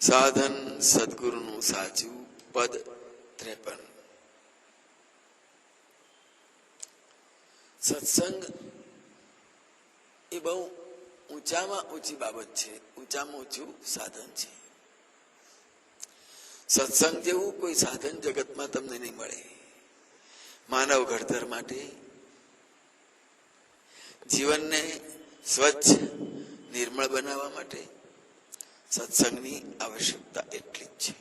સાધન સદગુરુનું સાચું પદ ત્રેપન. સત્સંગ એ બહુ ઊંચામાં ઊંચી બાબત છે, ઊંચામાં ઊંચું સાધન છે. સત્સંગ જેવું કોઈ સાધન જગતમાં તમને નહીં મળે. માનવ ઘડતર માટે જીવનને સ્વચ્છ, નિર્મળ બનાવવા માટે સત્સંગની આવશ્યકતા એટલી જ છે.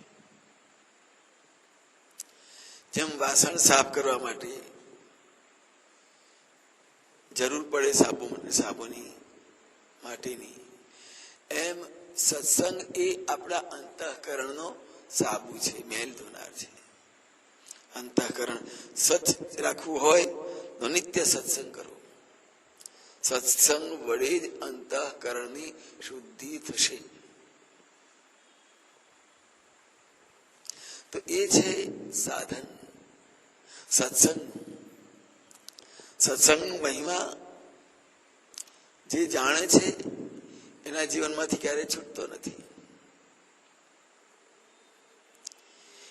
જેમ વાસણ સાફ કરવા માટે જરૂર પડે સાબુ સાબુની માટીની, એમ સત્સંગ એ આપણા અંતઃકરણનો સાબુ છે, મેલ ધોનાર છે. અંતઃકરણ સ્વચ્છ રાખવું હોય તો નિત્ય સત્સંગ કરવો. સત્સંગ વડે જ અંતઃકરણની શુદ્ધિ થશે. તો એ છે સાધન. સત્સંગ. સત્સંગ મહિમા જે જાણે છે, એના જીવનમાંથી ક્યારેય છૂટતો નથી.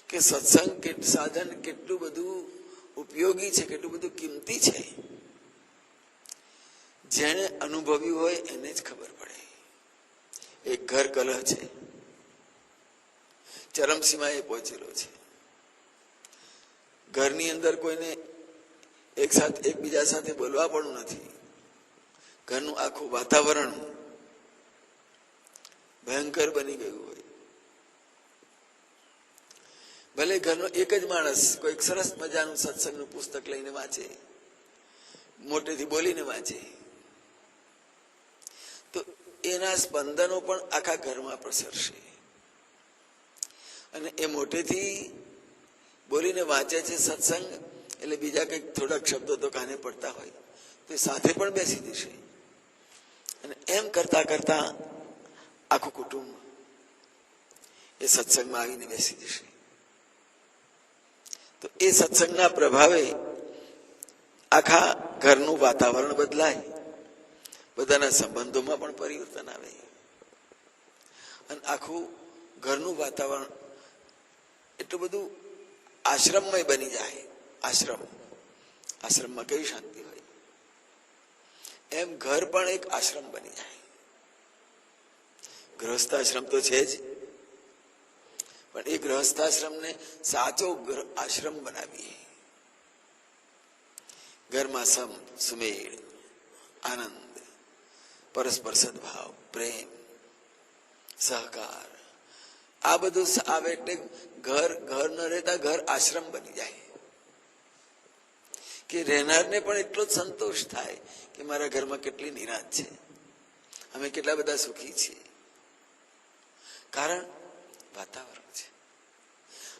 કે સત્સંગ કે સાધન કેટલું બધું ઉપયોગી છે, કેટલું બધું કિંમતી છે જેને અનુભવ્યું હોય એને જ ખબર પડે. એક ઘર કલહ છે. ચરમસીમાએ પહોંચેલો છે. ઘરની અંદર કોઈને એક સાથે એકબીજા સાથે બોલવા પણ નથી. ઘરનું આખું વાતાવરણ ભયંકર બની ગયું હોય. ભલે ઘરનો એક જ માણસ કોઈક સરસ મજાનું સત્સંગનું પુસ્તક લઈને વાંચે, મોટેથી બોલીને વાંચે, તો એના સ્પંદનો પણ આખા ઘરમાં પ્રસરશે. અને એ મોટેથી બોલીને વાંચે છે સત્સંગ, એટલે બીજા કંઈક થોડાક શબ્દો તો કાને પડતા હોય. તો એ સાથે પણ બેસી દેશે અને એમ કરતા કરતા આખું કુટુંબ એ સત્સંગમાં આવીને બેસી જશે. તો એ સત્સંગના પ્રભાવે આખા ઘરનું વાતાવરણ બદલાય. બધાના સંબંધોમાં પણ પરિવર્તન આવે. અને આખું ઘરનું વાતાવરણ એટલું બધું આશ્રમમય બની જાય. આશ્રમ. આશ્રમમાં કેવી શાંતિ હોય? એમ ઘર પણ એક આશ્રમ બની જાય. ગૃહસ્થાશ્રમ તો છે જ. પણ એ ગૃહસ્થાશ્રમને સાચો આશ્રમ બનાવીએ. ઘરમાં સમ, સુમેળ, આનંદ, પરસ્પર સદભાવ, પ્રેમ, સહકાર આ બધું આવે એટલે ઘર ઘર ન રહેતા ઘર આશ્રમ બની જાય. કે રહેનારને પણ એટલો જ સંતોષ થાય કે મારા ઘરમાં કેટલી નિરાશ છે. અમે કેટલા બધા સુખી છીએ. કારણ વાતાવરણ છે.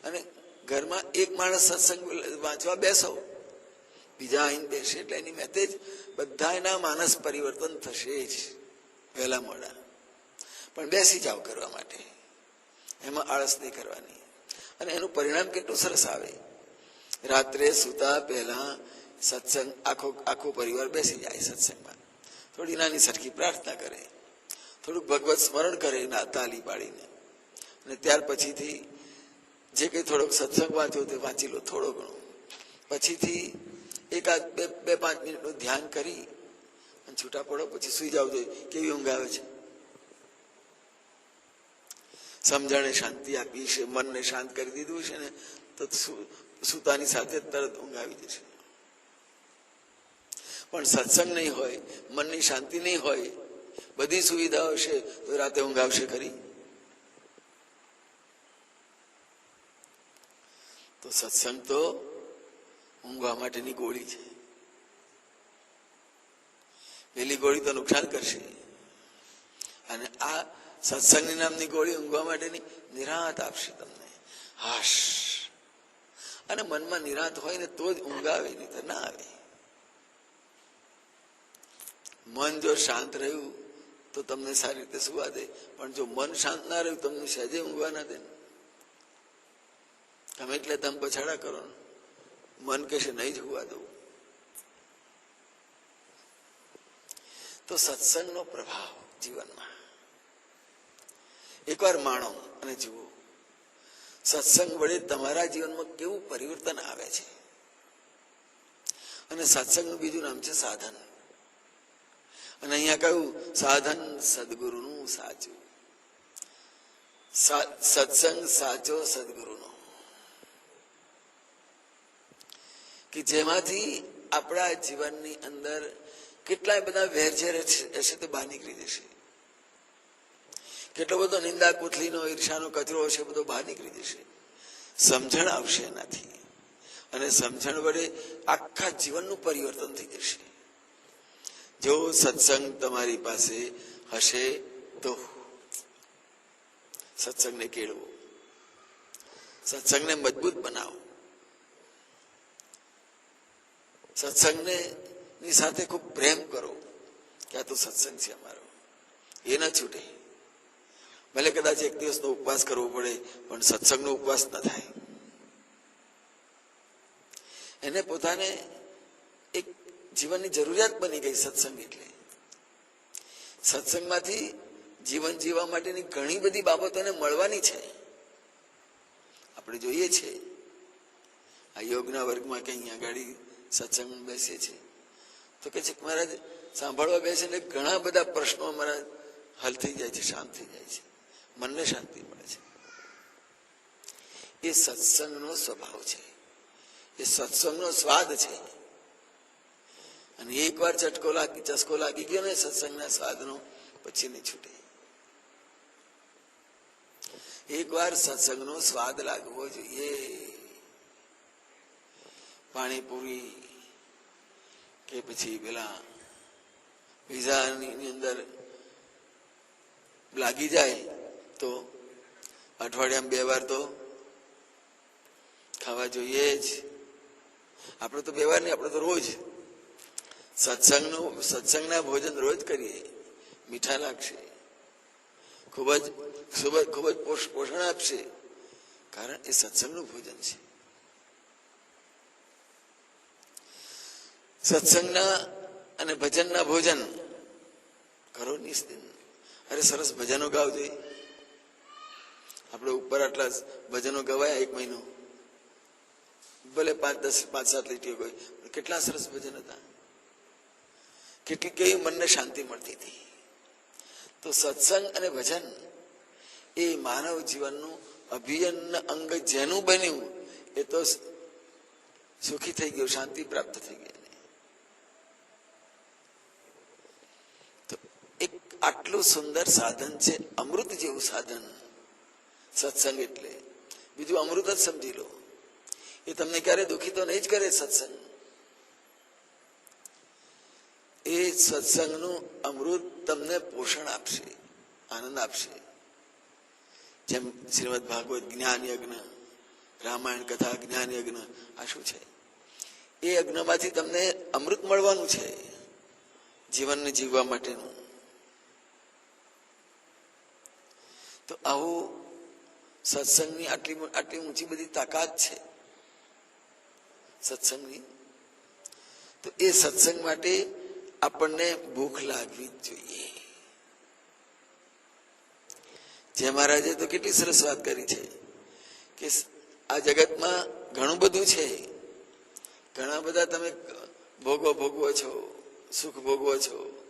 અને ઘરમાં એક માણસ સત્સંગ વાંચવા બેસો, બીજા અહીં બેસે એટલે એની મેતે જ બધા એના માનસ પરિવર્તન થશે જ વહેલા મોડા. પણ બેસી જાઓ કરવા માટે. એમાં આળસ નહીં કરવાની. અને એનું પરિણામ કેટલું સરસ આવે. રાત્રે સુતા પહેલા સત્સંગ આખો આખો પરિવાર બેસી જાય સત્સંગમાં. થોડી નાની સરખી પ્રાર્થના કરે. થોડુંક ભગવત સ્મરણ કરે તાલી પાડીને. અને ત્યાર પછીથી જે કંઈ થોડોક સત્સંગ વાંચ્યો તે વાંચી લો થોડો ઘણો. પછીથી એકાદ બે બે પાંચ મિનિટનું ધ્યાન કરી અને છૂટા પડો, પછી સુઈ જાવ જોઈએ કેવી ઊંઘ આવે છે? સમજણે શાંતિ આપી છે, મનને શાંત કરી દીધું છે ને, તો સુતાની સાથે તરત ઊંઘ આવી જશે. પણ સત્સંગ નહીં હોય, મનની શાંતિ નહીં હોય, બધી સુવિધાઓ છે, તો રાતે ઊંઘ આવશે ખરી? તો સત્સંગ તો ઊંઘવા માટેની ગોળી છે. પેલી ગોળી તો નુકસાન કરશે. અને આ સત્સંગની નામની ગોળી ઊંઘવા માટેની નિરાત આપશે તમને. હાશ. અને મનમાં નિરાત હોય ને તો જ ઊંઘ આવે નહીં તો ના આવે. મન જો શાંત રહ્યું, તો તમને સારી રીતે સુવા દે. પણ જો મન શાંત ના રહ્યું, તમને સહેજે ઊંઘવા ના દે. તમે એટલે તમે પછાડા કરો મન કહેશે નહીં જ હોવા દઉં. તો સત્સંગનો પ્રભાવ જીવનમાં. એકવાર માણો અને જુઓ. સત્સંગ વડે તમારા જીવનમાં કેવું પરિવર્તન આવે છે? અને સત્સંગનું બીજું નામ છે સાધન. અને અહીંયા કહ્યું, સાધન સદગુરુનું સાચું. સત્સંગ સાચો સદગુરુનો. કે જેમાંથી આપણા જીવનની અંદર કેટલાય બધા વેરઝેર હશે તે બહાર નીકળી જશે. કેટલો બધો નિંદા કુથલીનો, ઈર્ષાનો કચરો હશે, બધો બહાર નીકળી જશે. સમજણ આવશે એનાથી અને સમજણ વડે આખા જીવનનું પરિવર્તન થઈ જશે. જો સત્સંગ તમારી પાસે હશે તો સત્સંગને કેળવો. સત્સંગને મજબૂત બનાવો. સત્સંગને ની સાથે ખૂબ પ્રેમ કરો કે આ તો સત્સંગ છે અમારો. એ ના છૂટે. ભલે કદાચ એક દિવસનો ઉપવાસ કરવો પડે, પણ સત્સંગનો ઉપવાસ ન થાય. એને પોતાને એક જીવનની જરૂરિયાત બની ગઈ સત્સંગ એટલે. સત્સંગમાંથી જીવન જીવવા માટેની ઘણી બધી બાબતોને મળવાની છે. આપણે જોઈએ છે, આ યોગના વર્ગમાં કે અહીંયા ગાડી સત્સંગ બેસે છે. તો કે છે મહારાજ, સાંભળવા બેસે એટલે ઘણા બધા પ્રશ્નો અમારા હલ થઈ જાય છે, શાંત થઈ જાય છે. મનને શાંતિ મળે છે. એ સત્સંગનો સ્વભાવ છે. એ સત્સંગનો સ્વાદ છે. અને એકવાર ચટકો લાગી, ચસ્કો લાગી ગયો ને સત્સંગના સ્વાદનો, પછી નહીં છૂટે. એકવાર સત્સંગનો સ્વાદ લાગવો જોઈએ. પાણીપુરી કે પછી પેલા પીઝાની અંદર લાગી જાય તો અઠવાડિયામાં બે વાર તો ખાવા જોઈએ જ. આપણે તો બે વાર નહીં, આપણે તો રોજ સત્સંગનું, સત્સંગના ભોજન રોજ કરીએ. મીઠા લાગશે. ખૂબ જ ખૂબ જ ખૂબ જ પોષ- પોષણ આપશે. કારણ એ સત્સંગનું ભોજન છે. સત્સંગના અને ભજનના ભોજન કરો નિસ્દિન અરે સરસ ભજનો ગાવ જોઈએ આપણે ઉપર આટલા ભજનો ગવાયા એક મહિનો. ભલે પાંચ દસ, પાંચ સાત લીટીઓ ગઈ કેટલા સરસ ભજન હતા. કેટલી કેવી મનને શાંતિ મળતી હતી. તો સત્સંગ અને ભજન એ માનવ જીવનનું અભિયન અંગ જેનું બન્યું, એ તો સુખી થઈ ગયું, શાંતિ પ્રાપ્ત થઈ ગઈ. તો એક આટલું સુંદર સાધન છે, અમૃત જેવું સાધન. સત્સંગ એટલે. બીજું અમૃત જ સમજી લો. એ તમને ક્યારે દુખી તો નહીં જ કરે સત્સંગ. એ સત્સંગનું અમૃત તમને પોષણ આપશે, આનંદ આપશે. જેમ શ્રીમદ ભાગવત જ્ઞાન યજ્ઞ, રામાયણ કથા જ્ઞાન યજ્ઞ, આ શું છે? એ યજ્ઞમાંથી તમને અમૃત મળવાનું છે, જીવનને જીવવા માટેનું. તો આવું સત્સંગની આટલી આટલી ઊંચી બધી તાકાત છે. સત્સંગની. તો એ સત્સંગ માટે આપણને ભૂખ લાગવી જ જોઈએ. જે મહારાજે તો કેટલી સરસ વાત કરી છે કે આ જગતમાં ઘણું બધું છે. ઘણા બધા તમે ભોગવો ભોગવો છો, સુખ ભોગવો છો,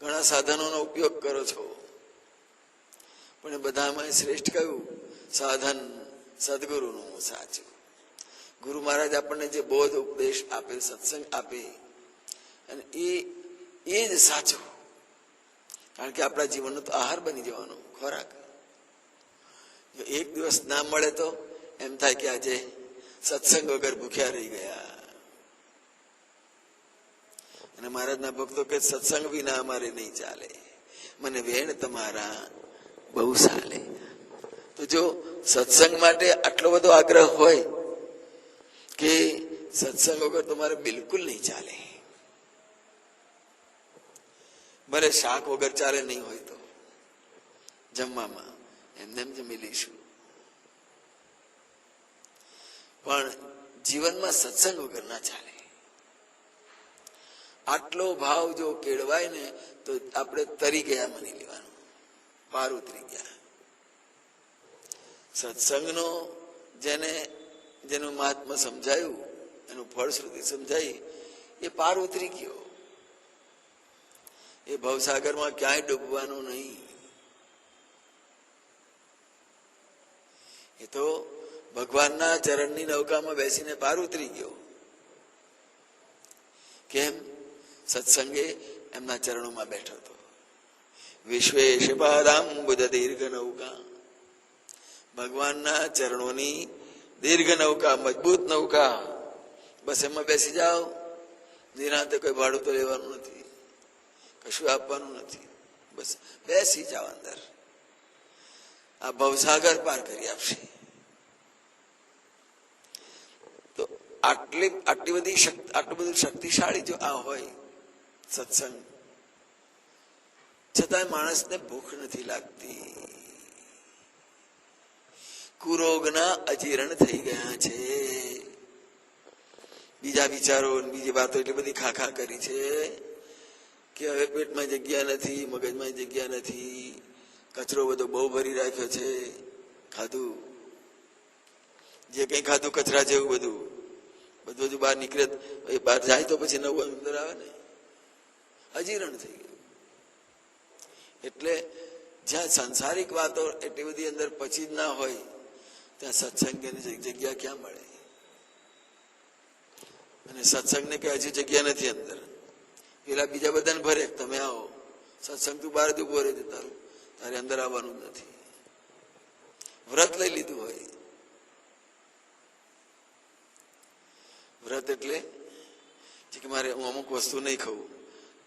ઘણા સાધનોનો ઉપયોગ કરો છો. પણ એ બધામાં શ્રેષ્ઠ કયું? સાધન સદગુરુનું સાચું. ગુરુ મહારાજ આપણને જે બોધ ઉપદેશ આપે, સત્સંગ આપે, અને એ એ જ સાચું. કારણ કે આપણા જીવનનો તો આહાર બની જવાનો, ખોરાક. જો એક દિવસ ના મળે તો એમ થાય કે આજે સત્સંગ વગર ભૂખ્યા રહી ગયા. અને મહારાજના ભક્તો કે સત્સંગ વિના અમારે નહીં ચાલે. મને વેણ તમારા બહુ ચાલે તો જો સત્સંગ માટે આટલો બધો આગ્રહ હોય કે સત્સંગ વગર તમારે બિલકુલ નહીં ચાલે. ભલે શાક વગર ચાલે નહીં હોય તો જમવામાં એમને એમ જમી લઈશું. પણ જીવનમાં સત્સંગ વગર ના ચાલે. આટલો ભાવ જો કેળવાય ને તો આપણે તરી ગયા માની લેવાનું. પાર ઉતરી ગયા. સત્સંગનો જેને, જેનું મહાત્મા સમજાયું, એનું ફળશ્રુતિ સમજાઈ, એ પાર ઉતરી ગયો. એ ભવસાગરમાં ક્યાંય ડૂબવાનું નહીં. એ તો ભગવાનના ચરણની નૌકામાં બેસીને પાર ઉતરી ગયો. કેમ? સત્સંગે એમના ચરણોમાં બેઠો હતો. વિશ્વેશ પાદાંબુદ દીર્ઘ નૌકા. ભગવાનના ચરણોની દીર્ઘ નૌકા, મજબૂત નૌકા. બસ એમાં બેસી જાઓ. નિરાંતે કોઈ ભાડું તો લેવાનું નથી. કશું આપવાનું નથી. બસ બેસી જાઓ અંદર. આ ભવસાગર પાર કરી આપશે. તો આટલી આટલી બધી શક્તિ, આટલું બધું શક્તિશાળી જો આ હોય, સત્સંગ, છતાંય માણસને ભૂખ નથી લાગતી. કુરોગના અજીર્ણ થઈ ગયા છે. બીજા વિચારો બીજી વાતો એટલી બધી ખાખા કરી છે કે હવે પેટમાં જગ્યા નથી, મગજમાં જગ્યા નથી. કચરો બધો બહુ ભરી રાખ્યો છે. ખાધું? જે કંઈ ખાધું કચરા જેવું બધું. બધું બધું બહાર નીકળે એ બહાર જાય તો પછી નવું અંદર આવે ને. અજીર્ણ થઈ ગયું. એટલે જ્યાં સંસારિક વાતો એટલી બધી અંદર પછી જ ના હોય ત્યાં સત્સંગની જગ્યા ક્યાં મળે? અને સત્સંગને કઈ હજી જગ્યા નથી અંદર. પેલા બીજા બધાને ભરે તમે આવો. સત્સંગ તું બહાર જ રહે તારું. તારે અંદર આવવાનું નથી. વ્રત લઈ લીધું હોય. વ્રત એટલે કે મારે હું અમુક વસ્તુ નહીં ખાઉં.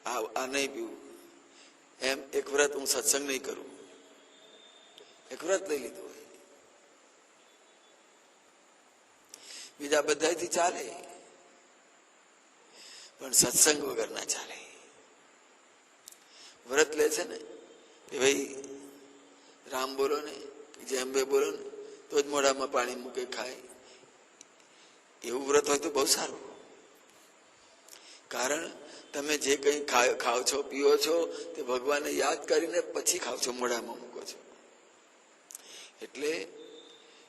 આ આ નહીં પીવું. એમ એક વ્રત હું સત્સંગ નહીં કરું. એક વ્રત લઈ લીધું બીજા બધાથી ચાલે. પણ સત્સંગ વગર ના ચાલે. વ્રત લે છે ને, કે ભાઈ, રામ બોલો ને જેમ બે બોલો ને, તો જ મોઢામાં પાણી મૂકે, ખાય. એવું વ્રત હોય તો બહુ સારું. કારણ, તમે જે કંઈ ખાઓ છો, પીઓ છો, તે ભગવાનને યાદ કરીને પછી ખાવ છો, મોઢામાં મૂકો છો. એટલે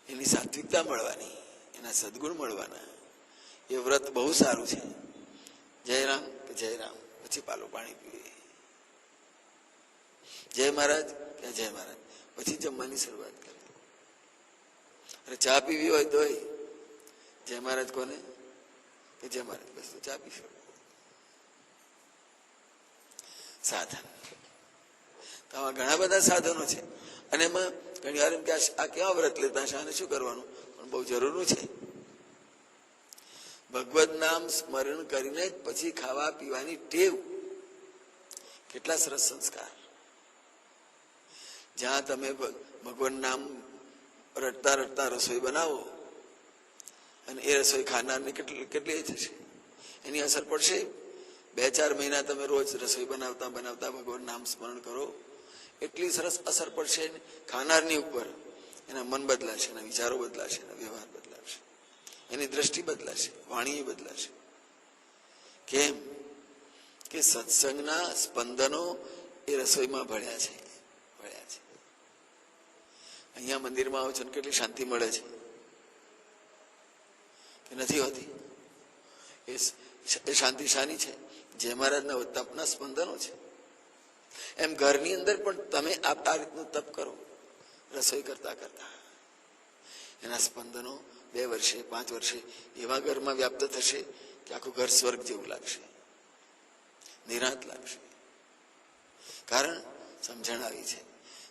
એની સાત્વિકતા મળવાની. એના સદગુણ મળવાના. એ વ્રત બહુ સારું છે. જય રામ કે જય રામ. પછી પાલું પાણી પીવે જય મહારાજ કે જય મહારાજ. પછી જમવાની શરૂઆત કરી અરે ચા પીવી હોય તોય. જય મહારાજ કોને? કે જય મહારાજ, બસ તો ચા પીશું. સાધન. તો આવા ઘણા બધા સાધનો છે. અને એમાં ઘણી વાર એમ કે આ કેવા વ્રત લેતા છે આને શું કરવાનું? બહુ જરૂરનું છે. ભગવત નામ સ્મરણ કરીને પછી ખાવા પીવાની ટેવ કેટલા સરસ સંસ્કાર. જ્યાં તમે ભગવાન નામ રટતા રટતા રસોઈ બનાવો અને એ રસોઈ ખાનારને કેટલી કેટલી થશે? એની અસર પડશે? બે ચાર મહિના તમે રોજ રસોઈ બનાવતા બનાવતા ભગવાન નામ સ્મરણ કરો, એટલી સરસ અસર પડશે ખાનારની ઉપર. એના મન બદલાશે, એના વિચારો બદલાશે, એના વ્યવહાર બદલાશે. એની દ્રષ્ટિ બદલાશે વાણી બદલાશે. કેમ? કે સત્સંગના સ્પંદનો એ રસોઈમાં ભળ્યા છે ભળ્યા છે. અહીંયા મંદિરમાં આવો છો ને કેટલી શાંતિ મળે છે. કે નથી હોતી. એ શાંતિ શાની છે? જય મહારાજના તપના સ્પંદનો છે. એમ ઘરની અંદર પણ તમે આ રીતનું તપ કરો. રસોઈ કરતા કરતા. એના સ્પંદનો બે વર્ષે, પાંચ વર્ષે એવા ઘરમાં વ્યાપ્ત થશે કે આખું ઘર સ્વર્ગ જેવું લાગશે. નિરાંત લાગશે. કારણ સમજણ આવી છે.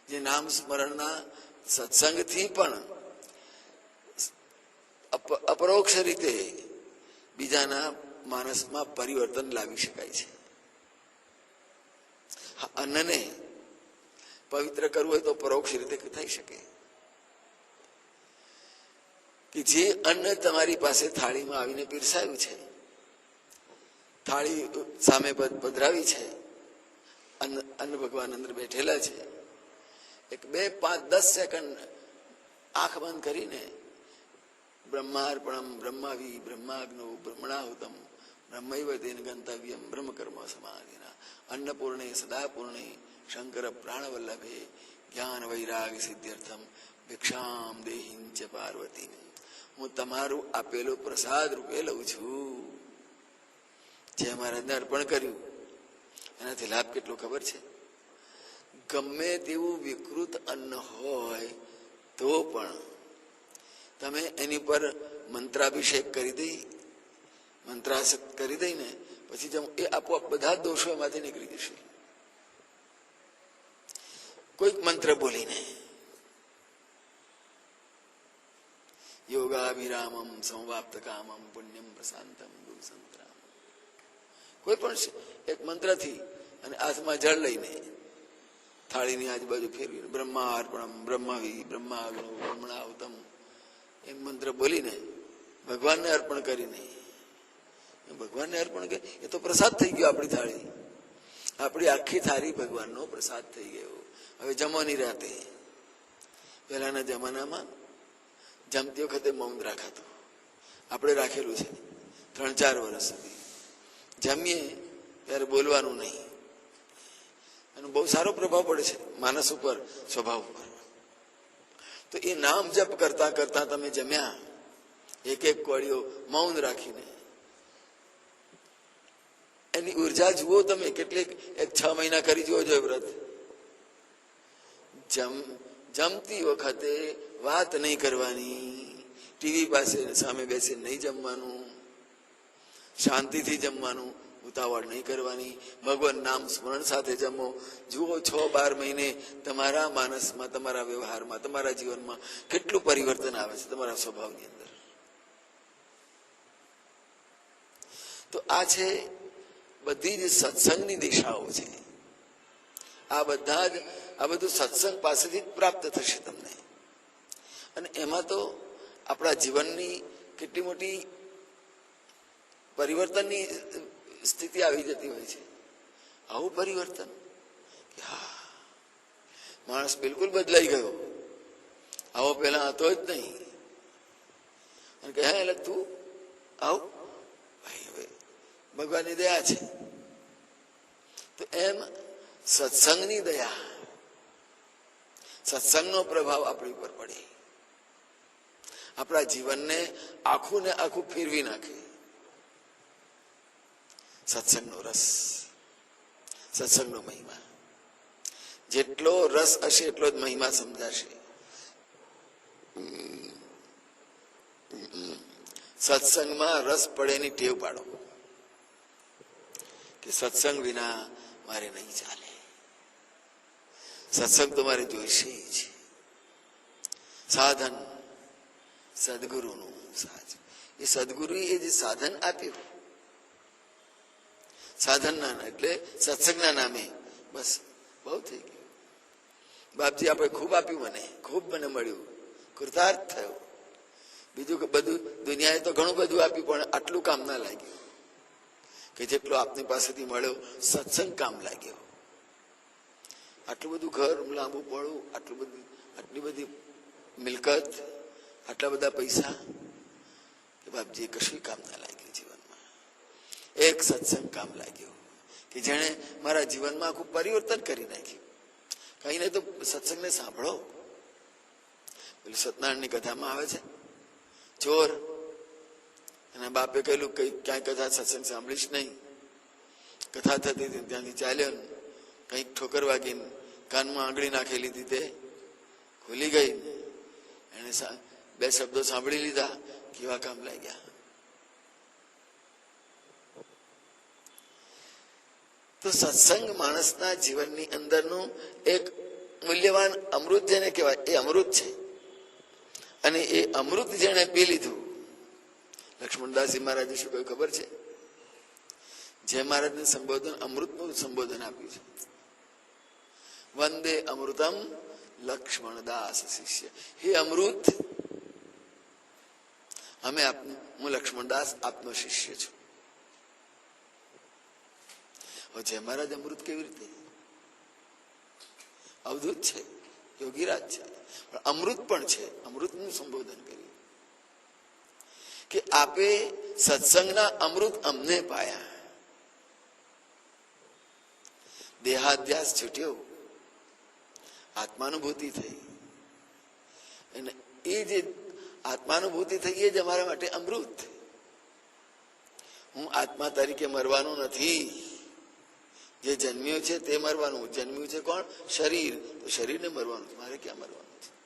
જે નામ સ્મરણના સત્સંગથી પણ અપરોક્ષ રીતે બીજાના માણસમાં પરિવર્તન લાવી શકાય છે. અન્નને પવિત્ર કરવું હોય તો પરોક્ષ રીતે થઈ શકે. કે જે અન્ન તમારી પાસે થાળીમાં આવીને પીરસાયું છે, થાળી સામે પધરાવી છે, અન્ન અન્ન ભગવાન અંદર બેઠેલા છે, એક બે પાંચ દસ સેકન્ડ આંખ બંધ કરીને બ્રહ્માર્પણમ બ્રહ્માવી બ્રહ્માગ્નો બ્રહ્મણાહુતમ બ્રહ્મૈવ તેન ગંતવ્યમ બ્રહ્મકર્મ સમાધિના અન્નપૂર્ણે સદાપૂર્ણે શંકર પ્રાણવલ્લભે જ્ઞાન વૈરાગ સિદ્ધ્યર્થમ ભિક્ષામ દેહીન ચ પાર્વતી હું તમારું આપેલો પ્રસાદ રૂપે લઉં છું। જે મહારાજને અર્પણ કર્યું, એનાથી લાભ કેટલો ખબર છે? ગમે તેવું વિકૃત અન્ન હોય, તો પણ તમે એની પર મંત્રાભિષેક કરી દઈ, મંત્રાસક્ત કરી દઈ ને પછી જમ એ આપોઆપ બધા દોષો એમાંથી નીકળી જશે। કોઈક મંત્ર બોલીને. યોગાભિરામમ સંવાપ્ત કામમ પુણ્યમ પ્રશાંતમ ગુરુ કોઈ પણ એક મંત્રથી અને હાથમાં જળ લઈને થાળીની આજુબાજુ ફેરવી બ્રહ્મા અર્પણમ બ્રહ્માવી બ્રહ્માગ્નો બ્રહ્મણાવતમ, એમ મંત્ર બોલીને ભગવાનને અર્પણ કરીને ભગવાનને અર્પણ કરી, એ તો પ્રસાદ થઈ ગયો આપણી થાળી. આપણી આખી થાળી ભગવાનનો પ્રસાદ થઈ ગયો. હવે જમવાની રાતે. પહેલાના જમાનામાં જમતી વખતે મૌન રાખાતું. આપણે રાખેલું છે. ત્રણ ચાર વર્ષ સુધી. જમીએ ત્યારે બોલવાનું નહીં. એનો બહુ સારો પ્રભાવ પડે છે. માનસ ઉપર, સ્વભાવ ઉપર. તો એ નામ જપ કરતા કરતા તમે જમ્યા. એક એક કોળીઓ મૌન રાખીને. એની ઊર્જા જુઓ તમે, કેટલીક, એક છ મહિના કરી જુઓ જો વ્રત. જમ જમતી વખતે વાત નહીં કરવાની. ટીવી પાસે સામે બેસી નહીં જમવાનું. શાંતિથી જમવાનું ઉતાવળ નહીં કરવાની. ભગવાન નામ સ્મરણ સાથે જમો. જુઓ છ બાર મહિને તમારા માનસમાં, તમારા વ્યવહારમાં, તમારા જીવનમાં કેટલું પરિવર્તન આવે છે તમારા સ્વભાવની અંદર. તો આ છે બધી જ સત્સંગની દિશાઓ છે. આ બધા જ, આ બધું સત્સંગ પાસેથી જ પ્રાપ્ત થશે તમને. અને એમાં તો આપણા જીવનની કેટલી મોટી પરિવર્તનની સ્થિતિ આવી જતી હોય છે. આવું પરિવર્તન? માણસ બિલકુલ બદલાઈ ગયો. આવો પેલા હતો જ નહીં. અને કહે એટલે તું આવ. ભાઈ ભગવાનની દયા છે. તો એમ સત્સંગની દયા. સત્સંગનો પ્રભાવ આપણી ઉપર પડે. આપણા જીવનને આખું ને આખું ફેરવી નાખે. સત્સંગનો રસ. સત્સંગનો મહિમા. જેટલો રસ હશે એટલો જ મહિમા સમજાશે. સત્સંગમાં રસ પડેની ટેવ પાડો. કે સત્સંગ વિના મારે નહીં ચાલે. સત્સંગ તો મારે જોઈશે જ સાધન સદગુરુનું સાધન એ સદગુરુએ જે સાધન આપ્યું, સાધનના એટલે સત્સંગના નામે, બસ, બહુ થઈ ગયું. બાપજી આપણે ખૂબ આપ્યું મને, ખૂબ મને મળ્યું, કૃતાર્થ થયો. બીજું કે બધું, દુનિયાએ તો ઘણું બધું આપ્યું, પણ આટલું કામ ના લાગ્યું. કે જેટલું આપની પાસેથી મળ્યો, સત્સંગ કામ લાગ્યો. આટલું બધું ઘર લાંબુ પડવું, આટલું બધું, આટલી બધી મિલકત, આટલા બધા પૈસા કે બાપજી કશું કામ ના લાગ્યું જીવનમાં. એક સત્સંગ કામ લાગ્યો કે જેણે મારા જીવનમાં આખું પરિવર્તન કરી નાખ્યું. કઈ નહીં તો સત્સંગને સાંભળો. પેલું સત્યનારાયણની કથામાં આવે છે ચોર એના બાપે કહેલું, કઈ ક્યાંય કથા સત્સંગ સાંભળીશ નહીં. કથા થતી ત્યાંથી ચાલ્યો કંઈક ઠોકર વાગીને કાનમાં આંગળી નાખી લીધી તે ખુલી ગઈ. એને બે શબ્દો સાંભળી લીધા, કેવા કામ લાગ્યા. તો સત્સંગ માણસના જીવનની અંદરનું એક મૂલ્યવાન અમૃત જેને કહેવાય, એ અમૃત છે. અને એ અમૃત જેને પી લીધું. લક્ષ્મણદાસજી મહારાજે શું કહ્યું ખબર છે? જે મહારાજને સંબોધન, અમૃતનું સંબોધન આપ્યું છે. વંદે અમૃતમ લક્ષ્મણદાસ શિષ્ય હે અમૃત અમે આપ હું લક્ષ્મણદાસ આપનો શિષ્ય છું હવે જય મહારાજ અમૃત કેવી રીતે અવધૂત છે યોગીરાજ છે પણ અમૃત પણ છે અમૃતનું સંબોધન કર્યું કે આપે સત્સંગના અમૃત અમને પાયા દેહાધ્યાસ છૂટ્યો આત્માનુભૂતિ થઈ. અને એ જે આત્માનુભૂતિ થઈ એ જ અમારા માટે અમૃત હું આત્મા તરીકે મરવાનું નથી. જે જન્મ્યું છે તે મરવાનું. જન્મ્યું છે કોણ? શરીર. તો શરીરને મરવાનું છે. મારે ક્યાં મરવાનું છે?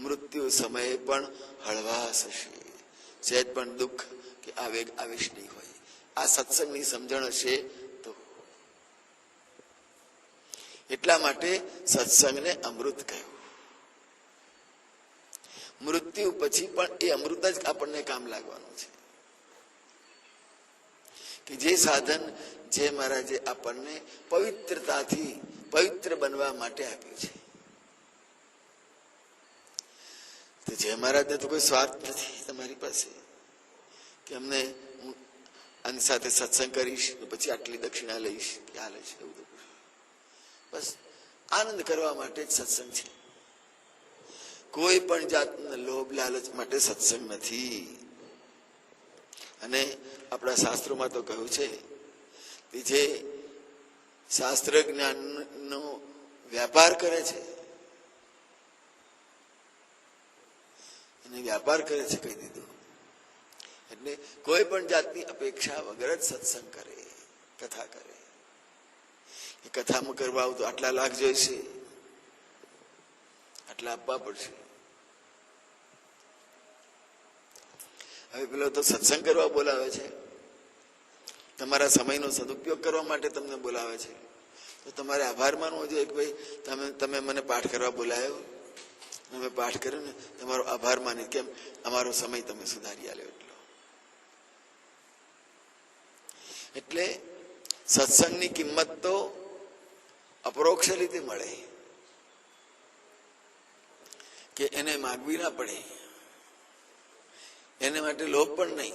મૃત્યુ સમયે પણ હળવાશ હશે. સહેજ પણ દુઃખ કે આવેગ આવેશ નહીં હોય. આ સત્સંગની સમજણ હશે તો એટલા માટે સત્સંગને અમૃત કહ્યું. મૃત્યુ પછી પણ એ અમૃત જ આપણને કામ લાગવાનું છે. કે જે સાધન જે મહારાજે આપણને પવિત્રતાથી પવિત્ર બનવા માટે આપ્યું છે. તો જય મહારાજને તો કોઈ સ્વાર્થ નથી તમારી પાસે. કે અમને આની સાથે સત્સંગ કરીશ પછી આટલી દક્ષિણા લઈશ, કે આ લઈશ, એવું બસ આનંદ કરવા માટે જ સત્સંગ છે. કોઈ પણ જાતના લોભ લાલચ માટે સત્સંગ નથી. અને આપણા શાસ્ત્રોમાં તો કહ્યું છે કે જે શાસ્ત્ર જ્ઞાનનો વ્યાપાર કરે છે, એને વ્યાપાર કરે છે કહી દીધું. એટલે કોઈ પણ જાતની અપેક્ષા વગર જ સત્સંગ કરે, કથા કરે. એ કથામાં કરવા આવતો આટલા લાખ જોઈશે આટલા આપવા પડશે. હવે પેલો તો સત્સંગ કરવા બોલાવે છે. તમારા સમયનો સદુપયોગ કરવા માટે તમને બોલાવે છે. તો તમારે આભાર માનવો જોઈએ કે ભાઈ તમે તમે મને પાઠ કરવા બોલાયો. અમે પાઠ કર્યો ને, તમારો આભાર માની. કેમ? અમારો સમય તમે સુધારી આલ્યો એટલો. એટલે સત્સંગની કિંમત તો અપરોક્ષ રીતે મળે. કે એને માગવી ના પડે. એને માટે લોભ પણ નહીં.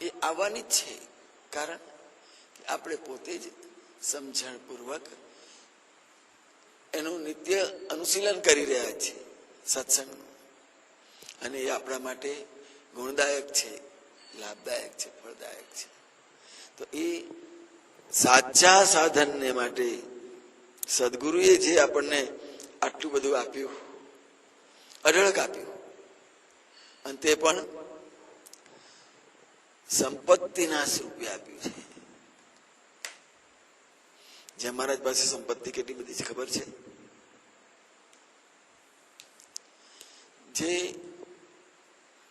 એ આવવાની જ છે. કારણ કે આપણે પોતે જ સમજણપૂર્વક એનું નિત્ય અનુશીલન કરી રહ્યા છીએ સત્સંગનું. અને એ આપણા માટે ગુણદાયક છે, લાભદાયક છે, ફળદાયક છે. તો એ સાચા સાધનને માટે સદગુરુએ જે આપણને આટલું બધું આપ્યું, અઢળક આપ્યું, અને તે પણ સંપત્તિના સ્વરૂપે આપ્યું છે. જે મહારાજ પાસે સંપત્તિ કેટલી બધી છે, ખબર છે? જે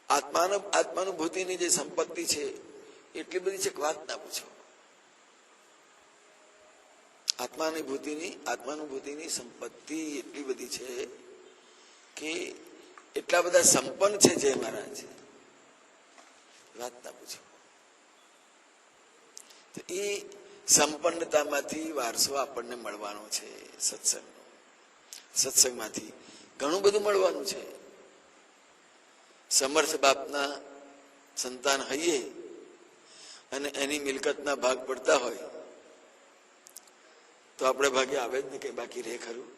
આત્માનો આત્માનુભૂતિની જે સંપત્તિ છે, એટલી બધી છે વાત ના પૂછો. આત્માનુભૂતિની આત્માનુભૂતિની સંપત્તિ એટલી બધી છે કે એટલા બધા સંપન્ન છે જય મહારાજ વાત ના પૂછો. તો એ સંપન્નતામાંથી વારસો આપણને મળવાનો છે સત્સંગનો. સત્સંગમાંથી ઘણું બધું મળવાનું છે. સમર્થ બાપના સંતાન હૈયે અને એની મિલકતના ભાગ પડતા હોય તો આપણે ભાગે આવે જ ને કઈ બાકી રહે ખરું?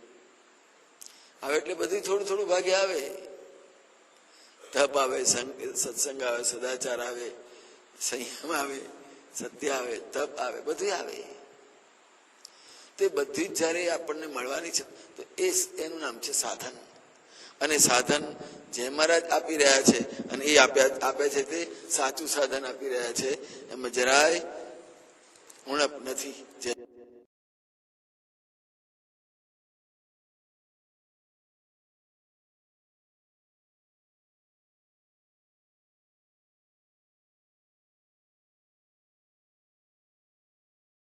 આવે એટલે બધું થોડું થોડું ભાગે આવે. તપ આવે સત્સંગ આવે, સદાચાર આવે, સંયમ આવે, સત્ય આવે, તપ આવે, બધું આવે. તે બધી જ જયારે આપણને મળવાની છે, તો એ એનું નામ છે સાધન. અને સાધન જે મહારાજ આપી રહ્યા છે અને એ આપ્યા, આપે છે તે સાચું સાધન આપી રહ્યા છે, એમાં જરાય ઉણપ નથી. જે